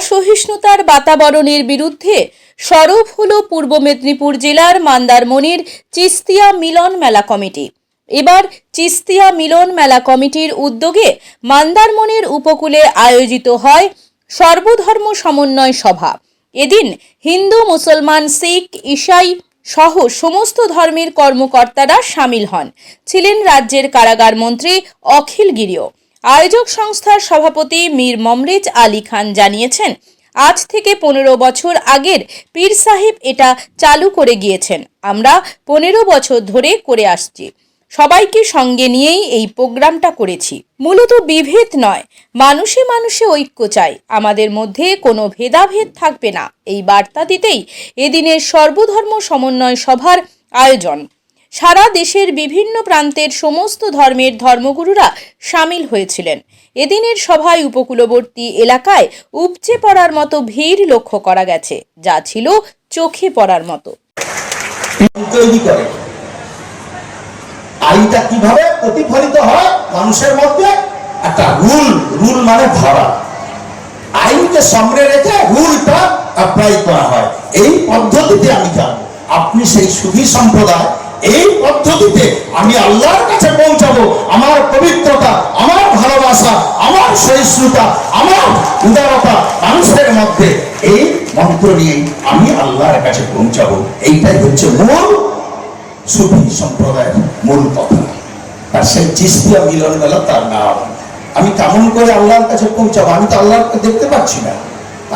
অসহিষ্ণুতার বাতাবরণের বিরুদ্ধে সরব হল পূর্ব মেদিনীপুর জেলার মান্দারমণির চিস্তিয়া মিলন মেলা কমিটি। এবার চিস্তিয়া মিলন মেলা কমিটির উদ্যোগে মান্দারমণির উপকূলে আয়োজিত হয় সর্বধর্ম সমন্বয় সভা। এদিন হিন্দু, মুসলমান, শিখ, ইসাই সহ সমস্ত ধর্মের কর্মকর্তারা সামিল হন। ছিলেন রাজ্যের কারাগার মন্ত্রী অখিল গিরিও। আয়োজক সংস্থার সভাপতি মীর মমরেজ আলী খান জানিয়েছেন, আজ থেকে পনেরো বছর আগের পীর সাহেব এটা চালু করে গিয়েছেন। আমরা পনেরো বছর ধরে করে আসছি। সবাইকে সঙ্গে নিয়েই এই প্রোগ্রামটা করেছি। মূলত বিভেদ নয়, মানুষে মানুষে ঐক্য চাই আমাদের মধ্যে কোনো ভেদাভেদ থাকবে না। এই বার্তা দিতেই এদিনের সর্বধর্ম সমন্বয় সভার আয়োজন। সারা দেশের বিভিন্ন প্রান্তের সমস্ত ধর্মের ধর্মগুরুরা সামিল হয়েছিলেন। এদিনের সভায় উপকূলবর্তী এলাকায় উপচে পড়ার মতো ভিড় লক্ষ্য করা গেছে, যা ছিল চোখে পড়ার মতো। কীভাবে প্রতিফলিত হয়? মানুষের মধ্যে একটা রুল রুল মানে ধরা। আইনকে সামনে রেখে রুলটা অ্যাপ্লাই করা হয়। এই পদ্ধতিতে আমি জানব। আপনি সেই সুধী সম্প্রদায় এই পদ্ধতিতে আমি আল্লাহর কাছে পৌঁছাবো। আমার পবিত্রতা, আমার ভালোবাসা, আমার সহিষ্ণুতা, আমার উদারতা মানুষের মধ্যে। এই মন্ত্র নিয়েই আমি আল্লাহর কাছে পৌঁছাবো। এইটাই হচ্ছে মূল সুফি সম্প্রদায়ের মূল কথা। আর সেই চিস্তিয়া মিলন মেলা তার নাম। আমি কেমন করে আল্লাহর কাছে পৌঁছাবো? আমি তো আল্লাহকে দেখতে পাচ্ছি না।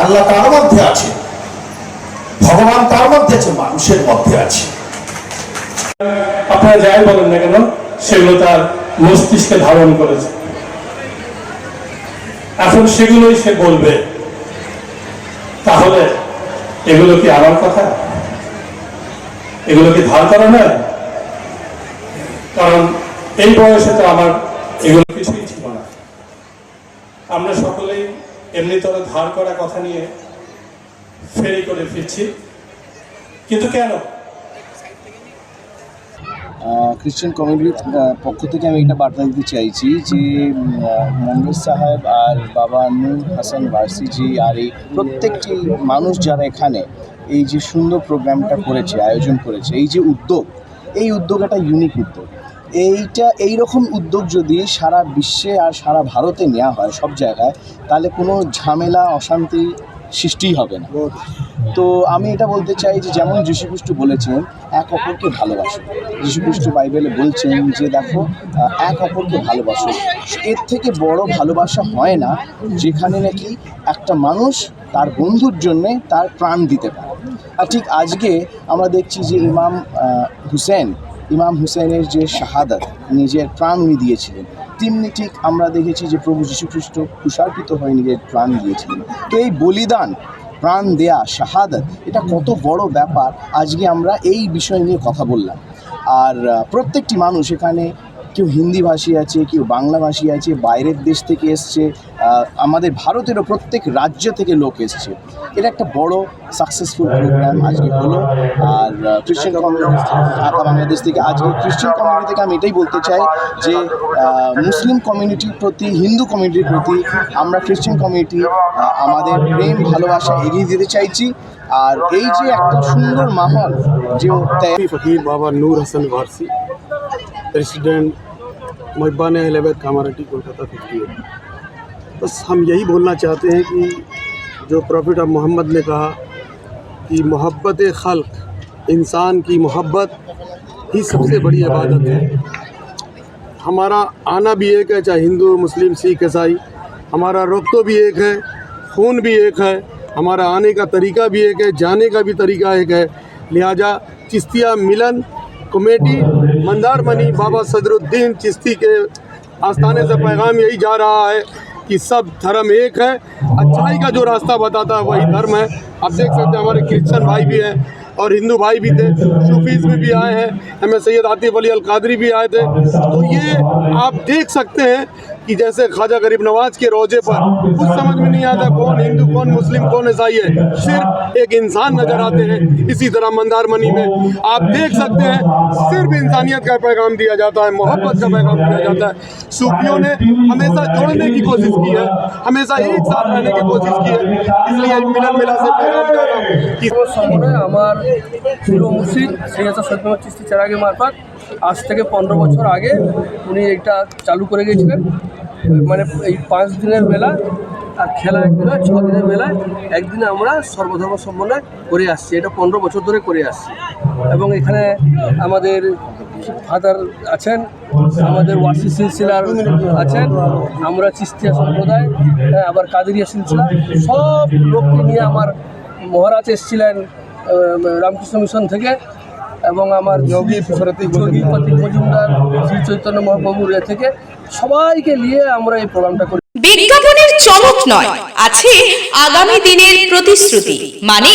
আল্লাহ কার মধ্যে আছে। ভগবান কার মধ্যে আছে, মানুষের মধ্যে আছে। আপনারা যাই বলেন না কেন, সেগুলো তার মস্তিষ্কে ধারণ করেছে। এখন সেগুলোই সে বলবে। তাহলে এগুলো কি আমার কথা? এগুলো কি ধার করা নয়? কারণ এই বয়সে তো আমার এগুলো কিছুই ছিল না। আমরা সকলেই এমনি ধার করা কথা নিয়ে ফেরি করে ফিরছি। কিন্তু কেন? খ্রিশ্চান কমিউনিটির পক্ষ থেকে আমি একটা বার্তা দিতে চাইছি যে মন্দির সাহেব আর বাবা নূর হাসান ভার্সিজি আর এই প্রত্যেকটি মানুষ যারা এখানে এই যে সুন্দর প্রোগ্রামটা করেছে, আয়োজন করেছে, এই যে উদ্যোগ, এই উদ্যোগ একটা ইউনিক উদ্যোগ। এইটা এই রকম উদ্যোগ যদি সারা বিশ্বে আর সারা ভারতে নেওয়া হয় সব জায়গায়, তাহলে কোনো ঝামেলা, অশান্তি সৃষ্টি হবে না। তো আমি এটা বলতে চাই যে যেমন যীশুখ্রিস্ট বলেছেন এক অপরকে ভালোবাসো। যীশুখ্রিস্ট বাইবেলে বলছেন যে দেখো এক অপরকে ভালোবাসো। এর থেকে বড় ভালোবাসা হয় না যেখানে নাকি একটা মানুষ তার বন্ধুর জন্যে তার প্রাণ দিতে পারে। আর ঠিক আজকে আমরা দেখছি যে ইমাম হুসেন ইমাম হুসেনের যে শাহাদাত নিজের প্রাণ উনি দিয়েছিলেন। তেমনি ঠিক আমরা দেখেছি যে প্রভু যীশুখ্রিস্ট কুষার্পিত হয়ে নিজের প্রাণ দিয়েছিলেন। তো এই বলিদান, প্রাণ দেয়া, শাহাদাত, এটা কত বড় ব্যাপার। আজকে আমরা এই বিষয় নিয়ে কথা বললাম। আর প্রত্যেকটি মানুষ এখানে কেউ হিন্দিভাষী আছে, কেউ বাংলাভাষী আছে, বাইরের দেশ থেকে এসছে আমাদের ভারতেরও প্রত্যেক রাজ্য থেকে লোক এসছে। এটা একটা বড় সাকসেসফুল প্রোগ্রাম আজকে হলো। আর খ্রিশ্চান কমিউনিটি ঢাকা, বাংলাদেশ থেকে আজকে খ্রিশ্চান কমিউনিটি থেকে আমি এটাই বলতে চাই যে মুসলিম কমিউনিটির প্রতি, হিন্দু কমিউনিটির প্রতি আমরা খ্রিশ্চান কমিউনিটি আমাদের প্রেম, ভালোবাসা এগিয়ে দিতে চাইছি। আর এই যে একটা সুন্দর মাহল যে বাবা নূর হাসান प्रेसिडेंट महबान अहलबैत कामारटी, कोलकाता फिफ्टी बस हम यही बोलना चाहते हैं कि जो प्रॉफिट ऑफ़ मोहम्मद ने कहा कि मोहब्बत खल्क, इंसान की मोहब्बत ही सबसे बड़ी इबादत है। हमारा आना भी एक है, चाहे हिंदू, मुस्लिम, सिख, ईसाई, हमारा रब्तो भी एक है, खून भी एक है, हमारा आने का तरीका भी एक है, जाने का भी तरीका एक है। लिहाजा चिश्तिया मिलन कमेटी, मंदार मनी, बाबा सदरुद्दीन चिश्ती के आस्थाने से पैगाम यही जा रहा है कि सब धर्म एक है। अच्छाई का जो रास्ता बताता है वही धर्म है। आप देख सकते हैं, हमारे क्रिश्चन भाई भी हैं और हिंदू भाई भी थे, सूफीज में भी आए हैं। हमें सैयद आतिफ अली अल कादरी भी आए थे। तो ये आप देख सकते हैं कि जैसे ख्वाजा गरीब नवाज के रोजे पर कुछ समझ में नहीं आता कौन हिंदू कौन मुस्लिम कौन ईसाई है सिर्फ एक इंसान नजर आते हैं इसी तरह मंदार मनी में आप देख सकते हैं सिर्फ इंसानियत का पैगाम दिया जाता है मोहब्बत का पैगाम दिया जाता है सूफियों ने हमेशा जोड़ने की कोशिश की है हमेशा एक साथ रहने की कोशिश की है इसलिए मिलन मिला से पैगाम दे रहा हूँ कि সময় আমার প্রিয় মুর্শিদ সৈয়দ সৈয়দ চিস্তি চেরাগি মারফত আজ থেকে পনেরো বছর আগে উনি এটা চালু করে গিয়েছিলেন। মানে এই পাঁচ দিনের মেলা আর খেলা একদিন ছ দিনের মেলায় একদিনে আমরা সর্বধর্ম সম্মেলন করে আসছি। এটা পনেরো বছর ধরে করে আসছি। এবং এখানে আমাদের ফাদার আছেন আমাদের ওয়াসি সিলসিলার আছেন আমরা চিস্তিয়া সম্প্রদায় হ্যাঁ, আবার কাদেরিয়া সিলসিলা সব লোককে নিয়ে আমার মহারাজ এসেছিলেন রামকৃষ্ণ মিশন থেকে। এবং আমার যোগী প্রতীক প্রতীক মজুমদার শ্রী চৈতন্য মহাপ্রভুর এ থেকে সবাইকে নিয়ে আমরা এই প্রোগ্রামটা করি। বিজ্ঞাপনের চমক নয়, আছে আগামী দিনের প্রতিশ্রুতি মানে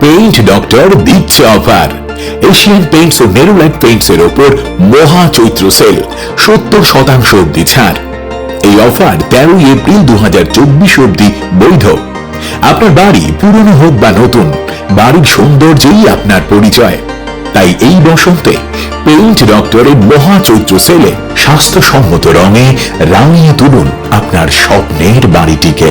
পেইন্ট ডক্টর দিচ্ছে অফার এশিয়ান পেইন্টস ও নেরোলাইট পেইন্টস এর ওপর মহা চৈত্র সেল সত্তর শতাংশ অব্দি ছাড়। এই অফার তেরোই এপ্রিল দু হাজার চব্বিশ অব্দি বৈধ। আপনার বাড়ি পুরনো হোক বা নতুন, বাড়ির সৌন্দর্যই আপনার পরিচয়। তাই এই বসন্তে পেইন্ট ডক্টরের মহা চৈত্র সেলে স্বাস্থ্যসম্মত রঙে রাঙিয়ে তুলুন আপনার স্বপ্নের বাড়িটিকে।